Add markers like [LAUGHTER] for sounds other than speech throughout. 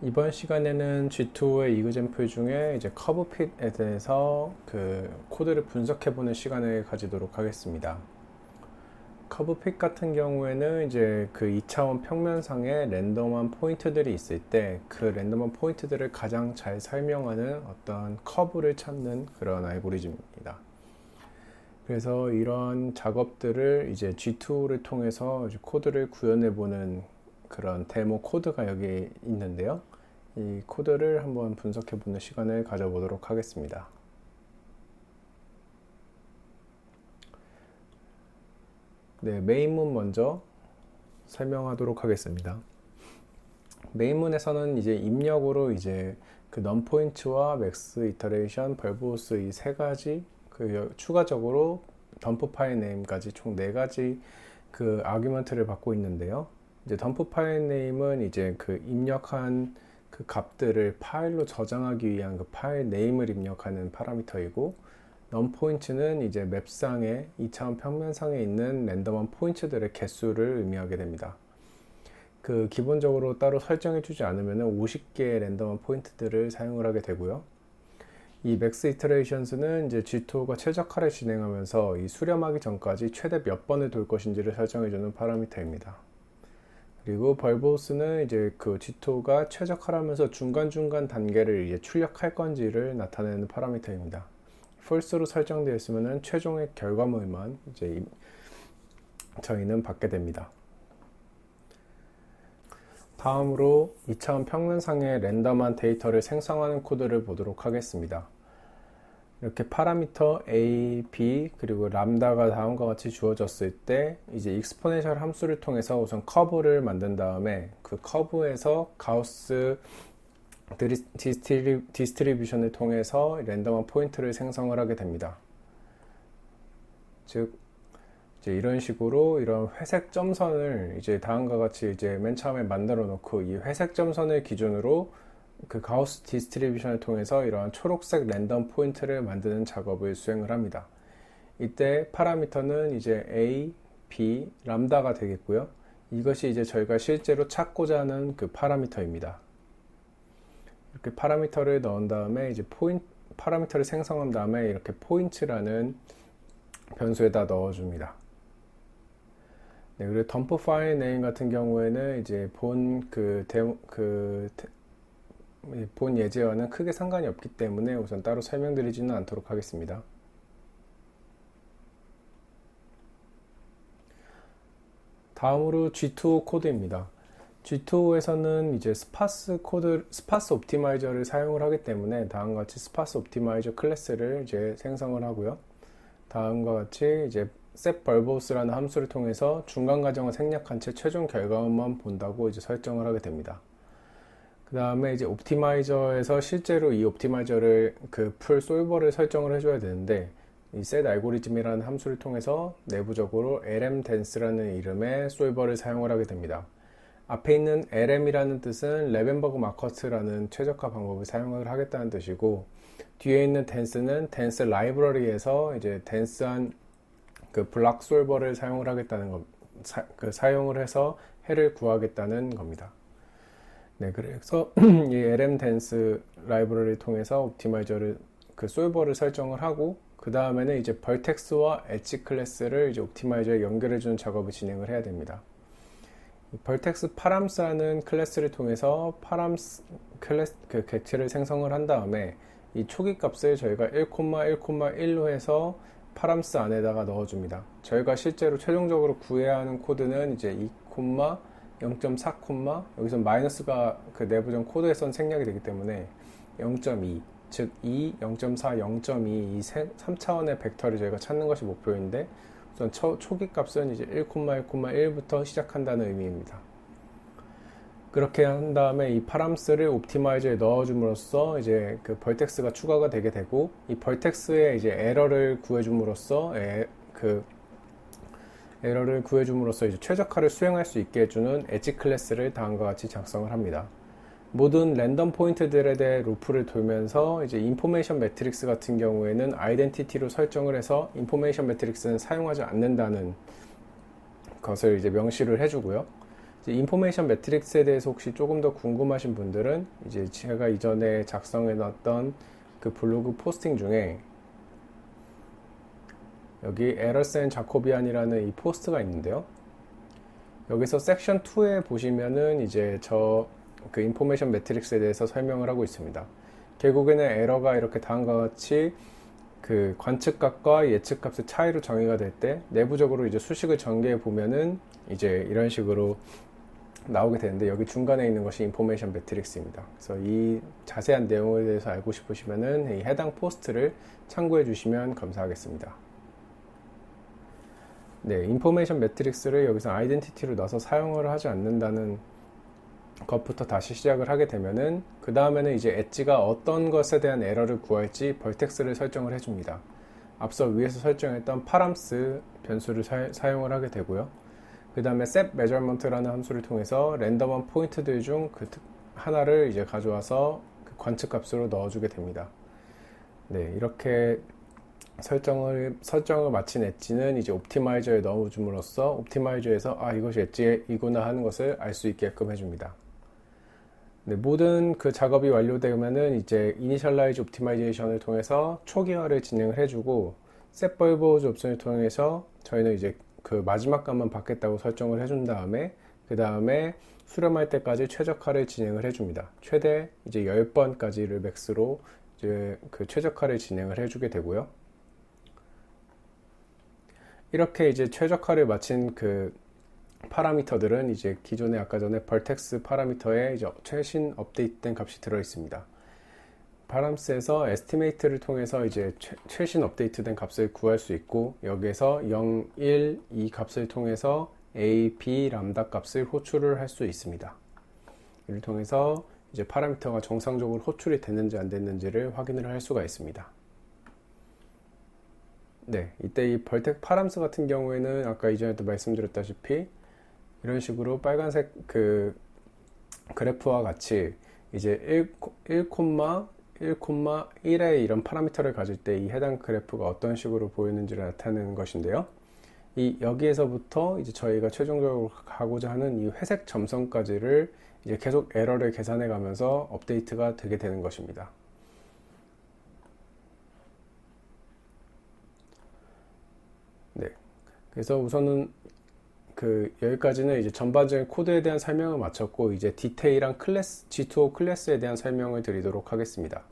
이번 시간에는 G2의 이그젠플 중에 이제 커브핏에 대해서 그 코드를 분석해보는 시간을 가지도록 하겠습니다. 커브핏 같은 경우에는 이제 그 2차원 평면상에 랜덤한 포인트들이 있을 때 그 랜덤한 포인트들을 가장 잘 설명하는 어떤 커브를 찾는 그런 알고리즘입니다. 그래서 이런 작업들을 이제 G2를 통해서 코드를 구현해보는 그런 데모 코드가 여기 있는데요. 이 코드를 한번 분석해 보는 시간을 가져보도록 하겠습니다. 네, 메인문 먼저 설명하도록 하겠습니다. 메인문에서는 이제 입력으로 이제 그 넘포인트와 맥스 이터레이션, 벌브호스 이 세 가지 그 추가적으로 덤프 파일 네임까지 총 네 가지 그 아규먼트를 받고 있는데요. 이제 덤프 파일 네임은 이제 그 입력한 그 값들을 파일로 저장하기 위한 그 파일 네임을 입력하는 파라미터이고 넘 포인트는 이제 맵상에 2차원 평면상에 있는 랜덤한 포인트들의 개수를 의미하게 됩니다. 그 기본적으로 따로 설정해 주지 않으면 50개의 랜덤한 포인트들을 사용을 하게 되고요. 이 맥스 이터레이션스는 이제 G2가 최적화를 진행하면서 이 수렴하기 전까지 최대 몇 번을 돌 것인지를 설정해 주는 파라미터입니다. 그리고 벌보스는 이제 그 G2가 최적화하면서 중간중간 단계를 이제 출력할 건지를 나타내는 파라미터입니다. false로 설정되어 있으면 최종의 결과물만 이제 저희는 받게 됩니다. 다음으로 2차원 평면상의 랜덤한 데이터를 생성하는 코드를 보도록 하겠습니다. 이렇게 파라미터 a, b 그리고 람다가 다음과 같이 주어졌을 때 이제 익스포네셜 함수를 통해서 우선 커브를 만든 다음에 그 커브에서 가우스 디스트리뷰션을 통해서 랜덤한 포인트를 생성을 하게 됩니다. 즉 이제 이런 식으로 이런 회색 점선을 이제 다음과 같이 이제 맨 처음에 만들어 놓고 이 회색 점선을 기준으로 그 가우스 디스트리뷰션을 통해서 이러한 초록색 랜덤 포인트를 만드는 작업을 수행을 합니다. 이때 파라미터는 이제 A, B, 람다가 되겠고요. 이것이 이제 저희가 실제로 찾고자 하는 그 파라미터입니다. 이렇게 파라미터를 넣은 다음에 이제 포인 파라미터를 생성한 다음에 이렇게 포인트라는 변수에다 넣어줍니다. 네, 그리고 덤프 파일 네임 같은 경우에는 이제 본그 그 본 예제와는 크게 상관이 없기 때문에 우선 따로 설명드리지는 않도록 하겠습니다. 다음으로 G2 코드입니다. G2에서는 이제 스파스 코드, 스파스 옵티마이저를 사용을 하기 때문에 다음과 같이 스파스 옵티마이저 클래스를 이제 생성을 하고요. 다음과 같이 이제 set verbos라는 함수를 통해서 중간 과정을 생략한 채 최종 결과만 본다고 이제 설정을 하게 됩니다. 그 다음에 이제 옵티마이저에서 실제로 이 옵티마이저를 그 풀 솔버를 설정을 해줘야 되는데 이 set 알고리즘이라는 함수를 통해서 내부적으로 lmdense라는 이름의 솔버를 사용을 하게 됩니다. 앞에 있는 lm이라는 뜻은 레벤버그 마커스라는 최적화 방법을 사용을 하겠다는 뜻이고 뒤에 있는 dense는 dense 라이브러리에서 이제 dense한 그 블락 솔버를 사용을 하겠다는 것, 사, 그 사용을 해서 해를 구하겠다는 겁니다. 네, 그래서 [CLEARS THROAT] 이 lm dance 라이브러리를 통해서 옵티마이저를 그 솔버를 설정을 하고 그 다음에는 이제 벌텍스와 엣지 클래스를 이제 옵티마이저에 연결해 주는 작업을 진행을 해야 됩니다. 벌텍스 파람스라는 클래스를 통해서 파람스 클래스 그 객체를 생성을 한 다음에 이 초기 값을 저희가 1,1,1로 해서 파람스 안에다가 넣어줍니다. 저희가 실제로 최종적으로 구해야 하는 코드는 이제 2, 0.4 콤마 여기서 마이너스가 그 내부적 코드에선 생략이 되기 때문에 0.2 즉 2, 0.4, 0.2 이 3차원의 벡터를 저희가 찾는 것이 목표인데 우선 초, 초기 값은 이제 1,1,1부터 시작한다는 의미입니다. 그렇게 한 다음에 이 파람스를 옵티마이저에 넣어줌으로써 이제 그 벌텍스가 추가가 되게 되고 이 벌텍스의 이제 에러를 구해줌으로써 에, 그 에러를 구해줌으로써 이제 최적화를 수행할 수 있게 해주는 엣지 클래스를 다음과 같이 작성을 합니다. 모든 랜덤 포인트들에 대해 루프를 돌면서 이제 인포메이션 매트릭스 같은 경우에는 아이덴티티로 설정을 해서 인포메이션 매트릭스는 사용하지 않는다는 것을 이제 명시를 해주고요. 인포메이션 매트릭스에 대해서 혹시 조금 더 궁금하신 분들은 이제 제가 이전에 작성해 놨던 그 블로그 포스팅 중에 여기 에러센 자코비안이라는 이 포스트가 있는데요. 여기서 섹션 2에 보시면은 이제 저 그 인포메이션 매트릭스에 대해서 설명을 하고 있습니다. 결국에는 에러가 이렇게 다음과 같이 그 관측값과 예측값의 차이로 정의가 될 때 내부적으로 이제 수식을 전개해 보면은 이제 이런 식으로 나오게 되는데 여기 중간에 있는 것이 인포메이션 매트릭스입니다. 그래서 이 자세한 내용에 대해서 알고 싶으시면은 이 해당 포스트를 참고해 주시면 감사하겠습니다. 네, 인포메이션 매트릭스를 여기서 아이덴티티로 넣어서 사용을 하지 않는다는 것부터 다시 시작을 하게 되면은 그 다음에는 이제 엣지가 어떤 것에 대한 에러를 구할지 벌텍스를 설정을 해줍니다. 앞서 위에서 설정했던 파람스 변수를 사, 용을 하게 되고요. 그 다음에 set measurement라는 함수를 통해서 랜덤한 포인트들 중 그 하나를 이제 가져와서 그 관측 값으로 넣어주게 됩니다. 네, 이렇게 설정을 설정을 마친 엣지는 이제 옵티마이저에 넣어줌으로써 옵티마이저에서 아 이것이 엣지이구나 하는 것을 알 수 있게끔 해줍니다. 네, 모든 그 작업이 완료되면은 이제 이니셜라이즈 옵티마이제이션을 통해서 초기화를 진행을 해주고 셋벌버즈 옵션을 통해서 저희는 이제 그 마지막 값만 받겠다고 설정을 해준 다음에 그 다음에 수렴할 때까지 최적화를 진행을 해줍니다. 최대 이제 10번까지를 맥스로 이제 그 최적화를 진행을 해주게 되고요. 이렇게 이제 최적화를 마친 그 파라미터들은 이제 기존에 아까 전에 벌텍스 파라미터에 이제 최신 업데이트된 값이 들어 있습니다. 바람스에서 에스티메이트를 통해서 이제 최, 신 업데이트된 값을 구할 수 있고 여기에서 0, 1, 2 값을 통해서 a, b 람다 값을 호출을 할 수 있습니다. 이를 통해서 이제 파라미터가 정상적으로 호출이 됐는지 안 됐는지를 확인을 할 수가 있습니다. 네, 이때 이 벌텍 파람스 같은 경우에는 아까 이전에도 말씀드렸다시피 이런 식으로 빨간색 그 그래프와 같이 이제 1, 1, 1,1의 이런 파라미터를 가질 때 이 해당 그래프가 어떤 식으로 보이는지를 나타내는 것인데요. 이 여기에서부터 이제 저희가 최종적으로 가고자 하는 이 회색 점선까지를 이제 계속 에러를 계산해 가면서 업데이트가 되게 되는 것입니다. 그래서 우선은 그 여기까지는 이제 전반적인 코드에 대한 설명을 마쳤고 이제 디테일한 클래스 G2O 클래스에 대한 설명을 드리도록 하겠습니다.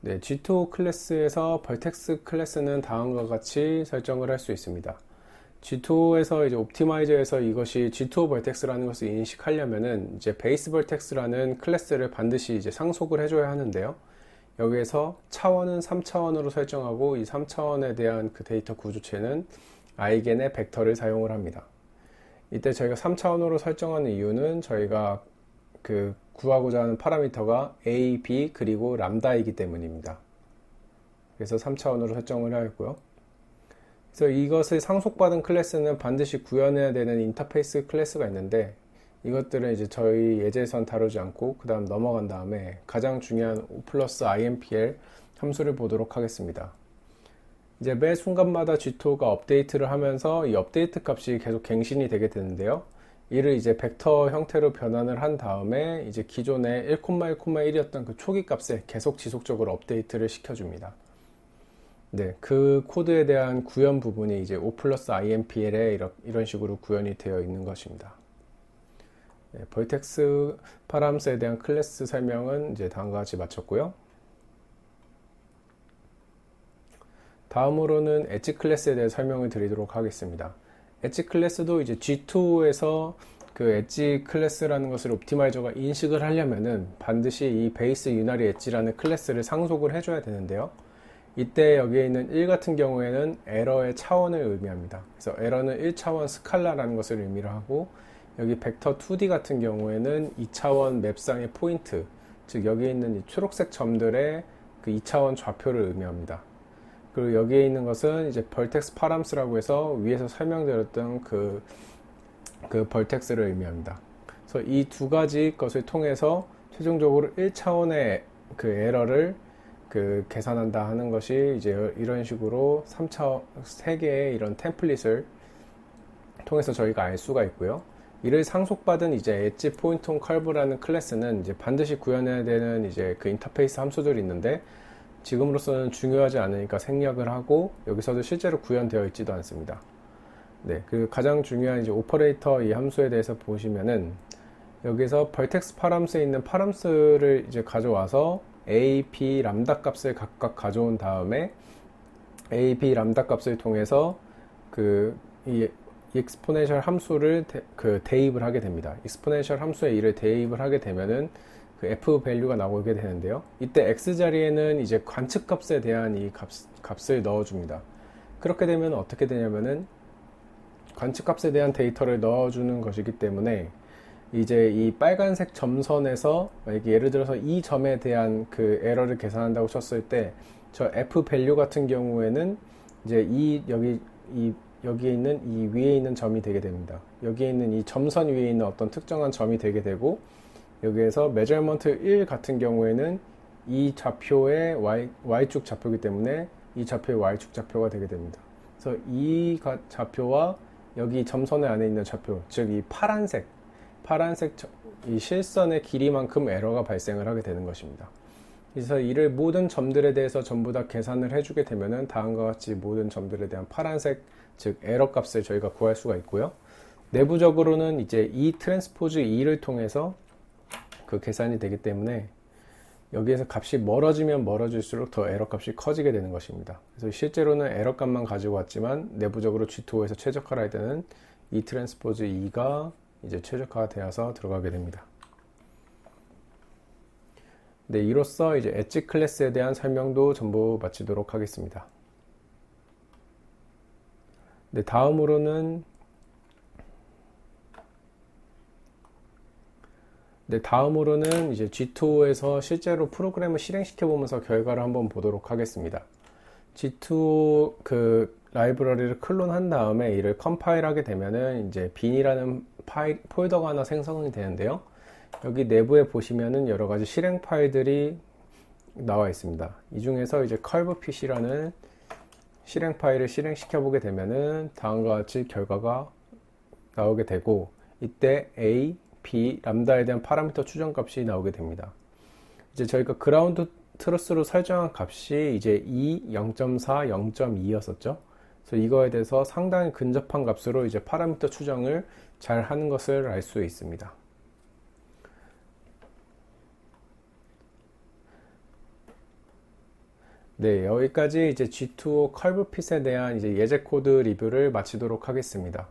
네, G2O 클래스에서 벌텍스 클래스는 다음과 같이 설정을 할 수 있습니다. G2O에서 이제 옵티마이저에서 이것이 G2O 벌텍스라는 것을 인식하려면은 이제 베이스 벌텍스라는 클래스를 반드시 이제 상속을 해줘야 하는데요. 여기에서 차원은 3차원으로 설정하고 이 3차원에 대한 그 데이터 구조체는 아이겐의 벡터를 사용을 합니다. 이때 저희가 3차원으로 설정하는 이유는 저희가 그 구하고자 하는 파라미터가 a, b 그리고 람다이기 때문입니다. 그래서 3차원으로 설정을 하였고요. 그래서 이것을 상속받은 클래스는 반드시 구현해야 되는 인터페이스 클래스가 있는데 이것들은 이제 저희 예제에선 다루지 않고 그 다음 넘어간 다음에 가장 중요한 O 플러스 IMPL 함수를 보도록 하겠습니다. 이제 매 순간마다 G2가 업데이트를 하면서 이 업데이트 값이 계속 갱신이 되게 되는데요. 이를 이제 벡터 형태로 변환을 한 다음에 이제 기존의 1,1,1이었던 그 초기 값에 계속 지속적으로 업데이트를 시켜줍니다. 네, 그 코드에 대한 구현 부분이 이제 O 플러스 IMPL에 이런 식으로 구현이 되어 있는 것입니다. 네, 벌텍스 파람스에 대한 클래스 설명은 이제 다음과 같이 마쳤고요. 다음으로는 엣지 클래스에 대해 설명을 드리도록 하겠습니다. 엣지 클래스도 이제 G2에서 그 엣지 클래스라는 것을 옵티마이저가 인식을 하려면은 반드시 이 베이스 유나리 엣지라는 클래스를 상속을 해줘야 되는데요. 이때 여기에 있는 1 같은 경우에는 에러의 차원을 의미합니다. 그래서 에러는 1차원 스칼라라는 것을 의미를 하고 여기 벡터 2D 같은 경우에는 2차원 맵상의 포인트, 즉 여기에 있는 이 초록색 점들의 그 2차원 좌표를 의미합니다. 그리고 여기에 있는 것은 이제 벌텍스 파람스라고 해서 위에서 설명드렸던 그, 그 벌텍스를 의미합니다. 그래서 이 두 가지 것을 통해서 최종적으로 1차원의 그 에러를 그 계산한다 하는 것이 이제 이런 식으로 3차 3개의 이런 템플릿을 통해서 저희가 알 수가 있고요. 이를 상속받은 이제 엣지 포인트 온 컬브라는 클래스는 이제 반드시 구현해야 되는 이제 그 인터페이스 함수들이 있는데 지금으로서는 중요하지 않으니까 생략을 하고 여기서도 실제로 구현되어 있지도 않습니다. 네, 그 가장 중요한 이제 오퍼레이터 이 함수에 대해서 보시면은 여기서 벌텍스 파람스에 있는 파람스를 이제 가져와서 a, b 람다 값을 각각 가져온 다음에 a, b 람다 값을 통해서 그 이 익스포네셜 함수를 대, 그 대입을 하게 됩니다. 익스포네셜 함수에 이를 대입을 하게 되면은 그 f 밸류가 나오게 되는데요. 이때 x 자리에는 이제 관측 값에 대한 이 값, 값을 넣어줍니다. 그렇게 되면 어떻게 되냐면은 관측 값에 대한 데이터를 넣어주는 것이기 때문에 이제 이 빨간색 점선에서 예를 들어서 이 점에 대한 그 에러를 계산한다고 쳤을 때 저 f 밸류 같은 경우에는 이제 이 여기 이 여기에 있는 이 위에 있는 점이 되게 됩니다. 여기에 있는 이 점선 위에 있는 어떤 특정한 점이 되게 되고 여기에서 measurement 1 같은 경우에는 이 좌표의 y, y축 좌표이기 때문에 이 좌표의 y축 좌표가 되게 됩니다. 그래서 이 좌표와 여기 점선의 안에 있는 좌표, 즉 이 파란색, 파란색 이 실선의 길이만큼 에러가 발생을 하게 되는 것입니다. 그래서 이를 모든 점들에 대해서 전부 다 계산을 해주게 되면은 다음과 같이 모든 점들에 대한 파란색, 즉 에러 값을 저희가 구할 수가 있고요. 내부적으로는 이제 이 트랜스포즈 2를 통해서 그 계산이 되기 때문에 여기에서 값이 멀어지면 멀어질수록 더 에러 값이 커지게 되는 것입니다. 그래서 실제로는 에러 값만 가지고 왔지만 내부적으로 G2에서 최적화를 할 때는 이 트랜스포즈 2가 이제 최적화가 되어서 들어가게 됩니다. 네, 이로써 이제 엣지 클래스에 대한 설명도 전부 마치도록 하겠습니다. 네, 다음으로는 네, 다음으로는 이제 G2에서 실제로 프로그램을 실행시켜 보면서 결과를 한번 보도록 하겠습니다. G2 그 라이브러리를 클론한 다음에 이를 컴파일하게 되면은 이제 bin이라는 파일 폴더가 하나 생성이 되는데요. 여기 내부에 보시면은 여러 가지 실행 파일들이 나와 있습니다. 이 중에서 이제 curvefit이라는 실행 파일을 실행시켜 보게 되면은 다음과 같이 결과가 나오게 되고 이때 a b 람다에 대한 파라미터 추정 값이 나오게 됩니다. 이제 저희가 그라운드 트러스로 설정한 값이 이제 2, 0.4, 0.2였었죠. 그래서 이거에 대해서 상당히 근접한 값으로 이제 파라미터 추정을 잘 하는 것을 알 수 있습니다. 네, 여기까지 이제 G2O 컬브핏에 대한 이제 예제 코드 리뷰를 마치도록 하겠습니다.